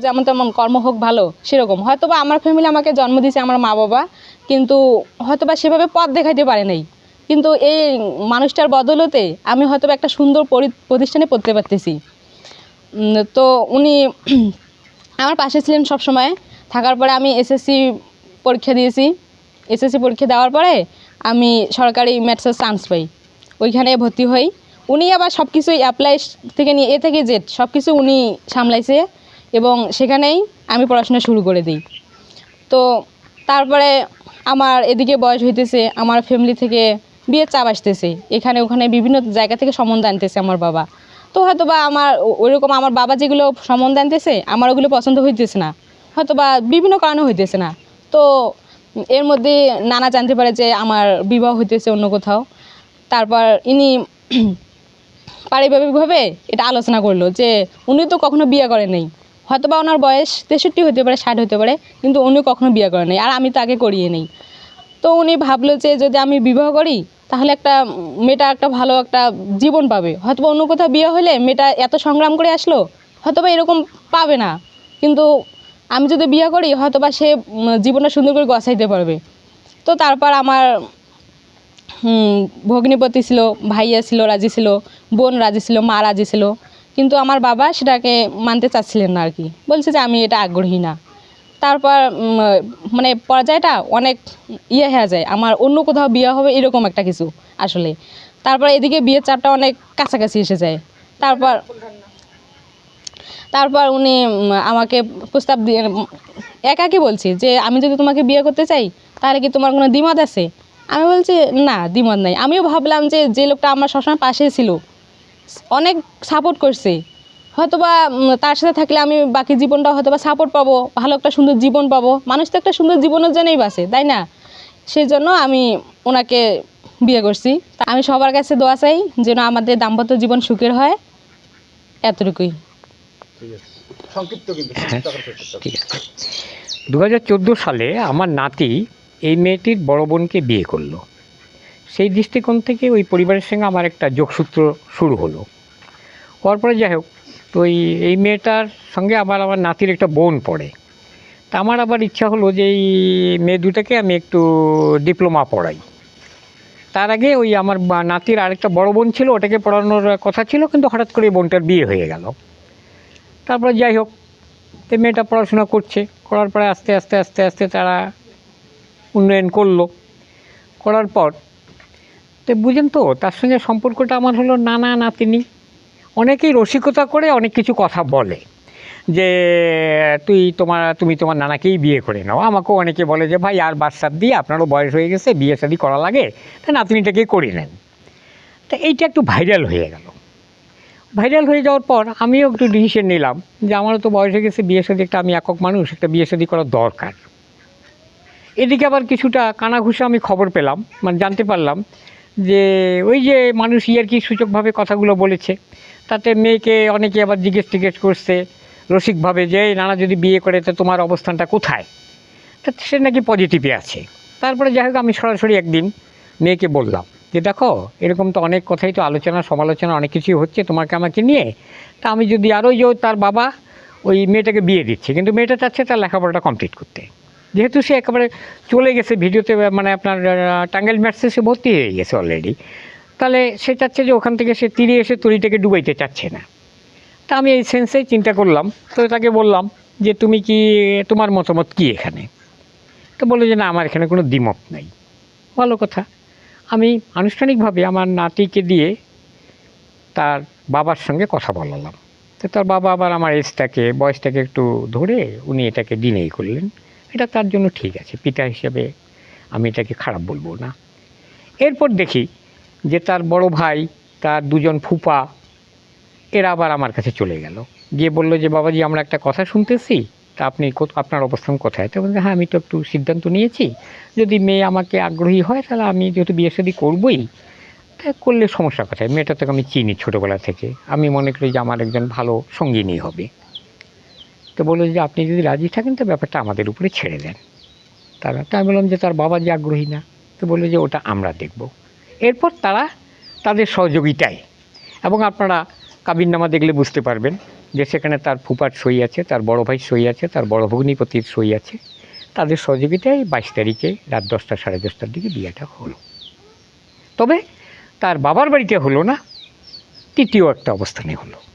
যেমন তেমন কর্ম হোক ভালো, সেরকম। হয়তো বা আমার ফ্যামিলি আমাকে জন্ম দিয়েছে আমার মা বাবা, কিন্তু হয়তো বা সেভাবে পথ দেখাইতে পারে নাই। কিন্তু এই মানুষটার বদলতে আমি হয়তো একটা সুন্দর পরি- প্রতিষ্ঠানে পড়তে পারতেছি। তো উনি আমার পাশে ছিলেন সব সময় থাকার পরে আমি এসএসসি পরীক্ষা দিয়েছি। এসএসসি পরীক্ষা দেওয়ার পরে আমি সরকারি ম্যাথসের চান্স পাই। ওইখানে ভর্তি হই। উনি আবার সব কিছুই অ্যাপ্লাই থেকে নিয়ে এ থেকে জেড সব কিছু উনি সামলাইছে। এবং সেখানেই আমি পড়াশোনা শুরু করে দিই। তো তারপরে আমার এদিকে বয়স হইতেছে, আমার ফ্যামিলি থেকে বিয়ের চাপ আসতেছে। এখানে ওখানে বিভিন্ন জায়গা থেকে সম্বন্ধ আনতেছে আমার বাবা। তো হয়তো বা আমার ওইরকম আমার বাবা যেগুলো সম্বন্ধ আনতেছে, আমার ওগুলো পছন্দ হইতেছে না। হয়তো বা বিভিন্ন কারণে হইতেছে না। তো এর মধ্যে নানা জানতে পারে যে আমার বিবাহ হইতেছে অন্য কোথাও। তারপর ইনি পারিবারিকভাবে এটা আলোচনা করল যে উনি তো কখনো বিয়ে করেন নাই। হয়তো বা ওনার বয়স তেষট্টি হতে পারে, ষাট হতে পারে, কিন্তু উনি কখনো বিয়ে করে নাই আর আমি তাকে করিয়ে নেই। তো উনি ভাবলো যে যদি আমি বিবাহ করি, তাহলে একটা মেয়েটা একটা ভালো একটা জীবন পাবে। হয়তো অন্য কোথাও বিয়ে হলে মেয়েটা এত সংগ্রাম করে আসলো হয়তো বা এরকম পাবে না। কিন্তু আমি যদি বিয়ে করি হয়তো বা সে জীবনটা সুন্দর করে গছাইতে পারবে। তো তারপর আমার ভগ্নিপতি ছিল, ভাইয়া ছিল, রাজি ছিল, বোন রাজি ছিল, মা রাজি ছিল। কিন্তু আমার বাবা সেটাকে মানতে চাচ্ছিলেন না আর কি। বলছে যে আমি এটা আগ্রহী না। তারপর মানে পর্যায়টা অনেক ইয়ে হয়ে যায়। আমার অন্য কোথাও বিয়ে হবে এরকম একটা কিছু আসলে। তারপর এদিকে বিয়ের চাপটা অনেক কাছাকাছি এসে যায়। তারপর তারপর উনি আমাকে প্রস্তাব দিয়ে, একাকি বলছি যে, আমি যদি তোমাকে বিয়ে করতে চাই, তাহলে কি তোমার কোনো দ্বিমত আছে? আমি বলছি, না, দ্বিমত নাই। আমিও ভাবলাম যে যে লোকটা আমার সবসময় পাশে ছিল অনেক সাপোর্ট করছে। হয়তোবা তার সাথে থাকলে আমি বাকি জীবনটা হয়তোবা সাপোর্ট পাবো ভালো একটা সুন্দর জীবন পাবো। মানুষ তো একটা সুন্দর জীবনের জন্যই বাসে তাই না? সেই জন্য আমি ওনাকে বিয়ে করছি। তা আমি সবার কাছে দোয়া চাই যেন আমাদের দাম্পত্য জীবন সুখের হয়। এতটুকুই। আছে। দু হাজার চোদ্দ সালে আমার নাতি এই মেয়েটির বড় বোনকে বিয়ে করল। সেই দৃষ্টিকোণ থেকে ওই পরিবারের সঙ্গে আমার একটা যোগসূত্র শুরু হলো। হওয়ার পরে যাই হোক, তো এই এই মেয়েটার সঙ্গে আবার আমার নাতির একটা বোন পড়ে। তা আমার আবার ইচ্ছা হলো যে এই মেয়ে দুটাকে আমি একটু ডিপ্লোমা পড়াই। তার আগে ওই আমার নাতির আরেকটা বড় বোন ছিল, ওটাকে পড়ানোর কথা ছিল, কিন্তু হঠাৎ করে বোনটার বিয়ে হয়ে গেল। তারপরে যাই হোক তো মেয়েটা পড়াশোনা করছে, করার পরে আস্তে আস্তে আস্তে আস্তে তারা উন্নয়ন করল। করার পর তো বুঝেন তো, তার সঙ্গে সম্পর্কটা আমার হলো নানা নাতিনি। অনেকেই রসিকতা করে অনেক কিছু কথা বলে। যে, তুই তোমার, তুমি তোমার নানাকেই বিয়ে করে নাও। আমাকেও অনেকে বলে যে, ভাই, আর বাচ্চার দিয়ে আপনারও বয়স হয়ে গেছে, বিয়ে শাদি করা লাগে, তা নাতনিটাকে করে নেন। তা এইটা একটু ভাইরাল হয়ে গেল। ভাইরাল হয়ে যাওয়ার পর আমিও একটু ডিসিশন নিলাম যে, আমারও তো বয়স হয়ে গেছে, বিয়ে শাদি একটা আমি একক মানুষ, একটা বিয়ে শাদি করা দরকার। এদিকে আবার কিছুটা কানাঘুষা আমি খবর পেলাম মানে জানতে পারলাম যে ওই যে মানুষ ইয়ার কি সূচকভাবে কথাগুলো বলেছে, তাতে মেয়েকে অনেকে আবার জিজ্ঞেস টিজ্ঞেস করছে রসিকভাবে যে, "এই নানা যদি বিয়ে করে, তো তোমার অবস্থানটা কোথায়? তা সে নাকি পজিটিভে আছে। তারপরে যাই হোক, আমি সরাসরি একদিন মেয়েকে বললাম যে, দেখো, এরকম তো অনেক কথাই তো আলোচনা, সমালোচনা, অনেক কিছুই হচ্ছে, তোমাকে আমাকে নিয়ে, তা আমি যদি আরও যে তার বাবা, ওই মেয়েটাকে বিয়ে দিচ্ছে। কিন্তু মেয়েটা চাচ্ছে তার লেখাপড়াটা কমপ্লিট করতে। যেহেতু সে একেবারে চলে গেছে ভিডিওতে মানে আপনার টাঙ্গাইল ম্যাথসে সে ভর্তি হয়ে গেছে অলরেডি তাহলে সে চাচ্ছে যে ওখান থেকে সে তীরে এসে তরিটাকে ডুবাইতে চাচ্ছে না। তা আমি এই সেন্সেই চিন্তা করলাম। তো তাকে বললাম যে, তুমি কি, তোমার মতামত কি এখানে? তো বলল যে, না, আমার এখানে কোনো দ্বিমত নাই। ভালো কথা। আমি আনুষ্ঠানিকভাবে আমার নাতিকে দিয়ে তার বাবার সঙ্গে কথা বলালাম। তো তার বাবা আবার আমার এজটাকে বয়সটাকে একটু ধরে উনি এটাকে ডিনেই করলেন। এটা তার জন্য ঠিক আছে, পিতা হিসেবে আমি এটাকে খারাপ বলব না। এরপর দেখি যে তার বড় ভাই, তার দুজন ফুপা, এরা আবার আমার কাছে চলে গেল। গিয়ে বলল যে, বাবাজি, আমরা একটা কথা শুনতেছি, তা আপনি আপনার অবস্থান কোথায়? তো বলছে হ্যাঁ আমি তো একটু সিদ্ধান্ত নিয়েছি, যদি মেয়ে আমাকে আগ্রহী হয়, তাহলে আমি যেহেতু বিয়ে শাদী করবোই, তা করলে সমস্যা কোথায়? মেয়েটা তোকে আমি চিনি ছোটোবেলা থেকে। আমি মনে করি যে, আমার একজন ভালো সঙ্গিনী হবে। তো বলল যে, আপনি যদি রাজি থাকেন, তো ব্যাপারটা আমাদের উপরে ছেড়ে দেন। তারা তো আমি বললাম যে, তার বাবা যে আগ্রহী না? তো বলল যে, ওটা আমরা দেখব। এরপর তারা তাদের সহযোগিতায়, এবং আপনারা কাবিননামা দেখলে বুঝতে পারবেন যে, সেখানে তার ফুপার সই আছে, তার বড় ভাই সই আছে, তার বড় ভগ্নিপতির সই আছে। তাদের সহযোগিতায় বাইশ তারিখে রাত দশটা, সাড়ে দশটার দিকে বিয়েটা হলো। তবে তার বাবার বাড়িতে হলো না, তৃতীয় একটা অবস্থানে হলো।